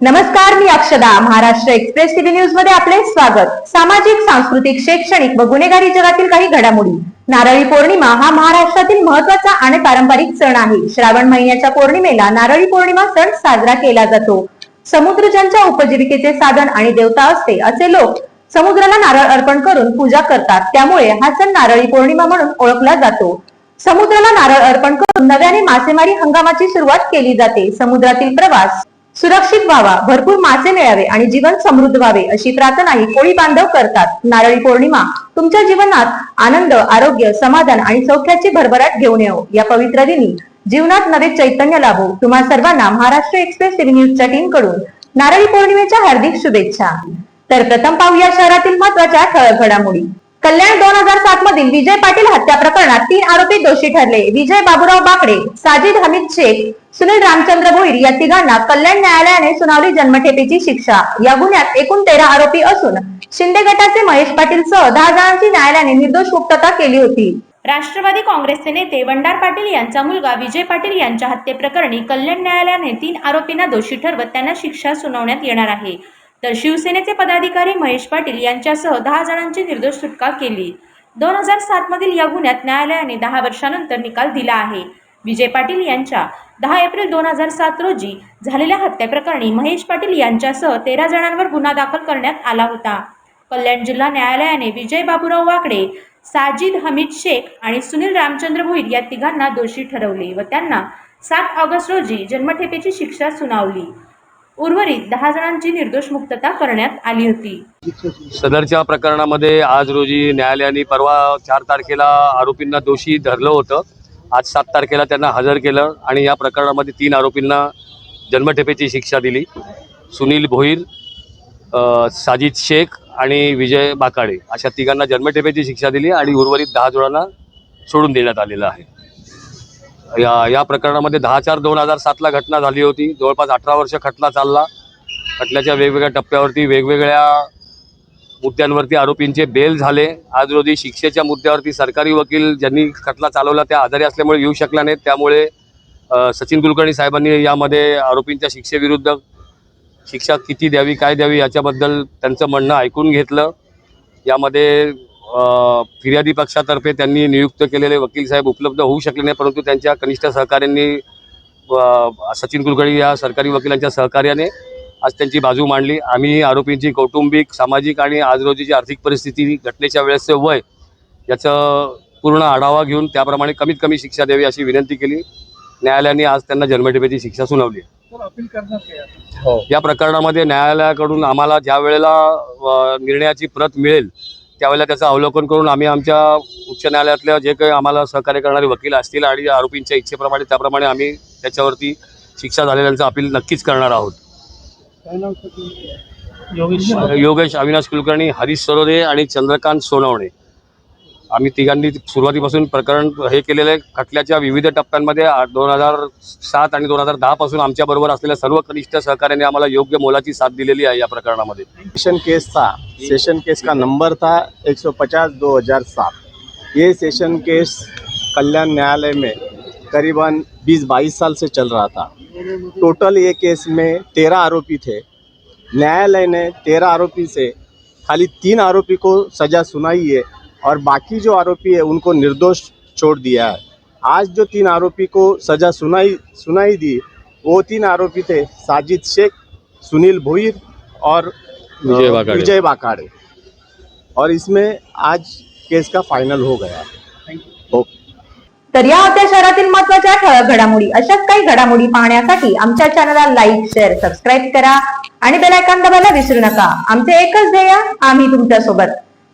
नमस्कार मी अक्षदा. Maharashtra express TV न्यूजमध्ये आपले स्वागत. सामाजिक सांस्कृतिक शैक्षणिक व गुन्हेगारी जगातील काही घडामोडी. नारळी पौर्णिमा हा महाराष्ट्रातील महत्त्वाचा आणि पारंपरिक सण आहे. श्रावण महिन्याच्या पौर्णिमेला नारळी पौर्णिमा सण साजरा केला जातो. समुद्रच्यांच्या उपजीविकेचे साधन आणि देवता असते असे लोक समुद्राला नारळ अर्पण करून पूजा करतात. त्यामुळे हा सण नारळी पौर्णिमा म्हणून ओळखला जातो. समुद्राला नारळ अर्पण करून नव्याने मासेमारी हंगामाची सुरुवात केली जाते. समुद्रातील प्रवास सुरक्षित व्हावा भरपूर मासे मिळावे आणि जीवन समृद्ध व्हावे अशी प्रार्थनाही कोळी बांधव करतात. नारळी पौर्णिमा तुमच्या जीवनात आनंद आरोग्य समाधान आणि सौख्याची भरभराट घेऊन येऊ या पवित्र दिनी जीवनात नवे चैतन्य लाभो. तुम्हा सर्वांना महाराष्ट्र एक्सप्रेस टीव्ही न्यूजच्या टीमकडून नारळी पौर्णिमेच्या हार्दिक शुभेच्छा. तर प्रथम पाहूया शहरातील महत्त्वाच्या ठळक घडामोडी. कल्याण दोन हजार सात मधील विजय पाटील हत्या प्रकरणात तीन आरोपी दोषी ठरले. विजय बाबूराव बाकडे साजिद हमीद शेख सुनील रामचंद्र भोईर या तिघांना कल्याण न्यायालयाने सुनावली जन्मठेपेची शिक्षा. या गुन्ह्यात एकूण तेरा आरोपी असून शिंदे गटाचे महेश पाटील सह दहा जणांची न्यायालयाने निर्दोष मुक्तता केली होती. राष्ट्रवादी काँग्रेसचे नेते वंडार पाटील यांचा मुलगा विजय पाटील यांच्या हत्येप्रकरणी कल्याण न्यायालयाने तीन आरोपींना दोषी ठरवत त्यांना शिक्षा सुनावण्यात येणार आहे. तर शिवसेनेचे पदाधिकारी महेश पाटील यांच्यासह दहा जणांची निर्दोष सुटका केली. दोन हजार सात मधील या गुन्ह्यात न्यायालयाने दहा वर्षानंतर निकाल दिला आहे. विजय पाटील यांच्या दहा एप्रिल दोन हजार सात रोजी झालेल्या हत्येप्रकरणी महेश पाटील यांच्यासह तेरा जणांवर गुन्हा दाखल करण्यात आला होता. कल्याण जिल्हा न्यायालयाने विजय बाबूराव वाकडे साजिद हमीद शेख आणि सुनील रामचंद्र भोईर या तिघांना दोषी ठरवले व त्यांना सात ऑगस्ट रोजी जन्मठेपेची शिक्षा सुनावली. उर्वरित दहा जणांची निर्दोष मुक्तता करण्यात आली होती. सदरच्या प्रकरणामध्ये आज रोजी न्यायालयाने परवा चार तारखेला आरोपींना दोषी धरलं होतं. आज सात तारखेला त्यांना हजर केलं आणि या प्रकरणामध्ये तीन आरोपींना जन्मठेपेची शिक्षा दिली. सुनील भोईर साजिद शेख आणि विजय बाकाडे अशा तिघांना जन्मठेपेची शिक्षा दिली आणि उर्वरित दहा जणांना सोडून देण्यात आलेलं आहे. या या प्रकरणामध्ये दहा चार दोन हजार सातला घटना झाली होती. जवळपास अठरा वर्ष खटला चालला. खटल्याच्या वेगवेगळ्या टप्प्यावरती वेगवेगळ्या मुद्द्यांवरती आरोपींचे बेल झाले. आज रोजी शिक्षेच्या मुद्द्यावरती सरकारी वकील ज्यांनी खटला चालवला त्या आजारी असल्यामुळे येऊ शकला नाहीत त्यामुळे सचिन कुलकर्णी साहेबांनी यामध्ये आरोपींच्या शिक्षेविरुद्ध शिक्षा किती द्यावी काय द्यावी याच्याबद्दल त्यांचं म्हणणं ऐकून घेतलं. यामध्ये फिर्यादी पक्षातर्फे त्यांनी नियुक्त केलेले वकील साहेब उपलब्ध होऊ शकले नाही परंतु त्यांच्या कनिष्ठ सहकाऱ्यांनी सचिन कुलकर्णी या सरकारी वकिलांच्या सहकार्याने आज त्यांची बाजू मांडली. आम्ही आरोपींची कौटुंबिक सामाजिक आणि आज रोजीची आर्थिक परिस्थिती घटनेच्या वेळेसचे वय याचं पूर्ण आढावा घेऊन त्याप्रमाणे कमीत कमी शिक्षा द्यावी अशी विनंती केली. न्यायालयाने आज त्यांना जन्मठेपेची शिक्षा सुनावली. या प्रकरणामध्ये न्यायालयाकडून आम्हाला ज्या वेळेला निर्णयाची प्रत मिळेल त्यावेळेला त्याचं अवलोकन करून आम्ही आमच्या उच्च न्यायालयातल्या जे काही आम्हाला सहकार्य करणारे वकील असतील आणि आरोपींच्या इच्छेप्रमाणे त्याप्रमाणे आम्ही त्याच्यावरती शिक्षा झालेल्यांचं अपील नक्कीच करणार आहोत. योगेश अविनाश कुलकर्णी हरीश सरोदे आणि चंद्रकांत सोनवणे. आम्ही तिघांनी सुरुवातीपासून प्रकरण हे केलेलं आहे. खटल्याच्या विविध टप्प्यांमध्ये दोन हज़ार सात आणि दोन हज़ार दहा पासून आमच्याबरोबर असलेल्या सर्व कनिष्ठ सहकार्याने आम्हाला योग्य मोलाची साथ दिलेली आहे या प्रकरणामध्ये. सेशन केस था सेशन केस का नंबर था 150 2007 ये सेशन केस कल्याण न्यायालय में करीबन 20-22 साल से चल रहा था. टोटल ये केस में तेरह आरोपी थे. न्यायालय ने तेरह आरोपी से खाली तीन आरोपी को सज़ा सुनाई है. और बाकी जो आरोपी है उनको निर्दोष छोड़ दिया है। आज जो तीन आरोपी को सज़ा सुनाई सुनाई दी वो तीन आरोपी थे साजिद शेख सुनील भोईर और विजय अ, वाकाड़े। विजय वाकाड़े और इसमें आज केस का फाइनल हो गया। ओके तर या होत्या शहरातील महत्त्वाच्या ठळक घडामोडी अशाच काही घडामोडी पाहण्यासाठी आमच्या चॅनलला लाईक शेअर सबस्क्राईब करा आणि बेल आयकॉन दाबायला विसरू नका. आमचे एकच ध्येय आम्ही तुमच्यासोबत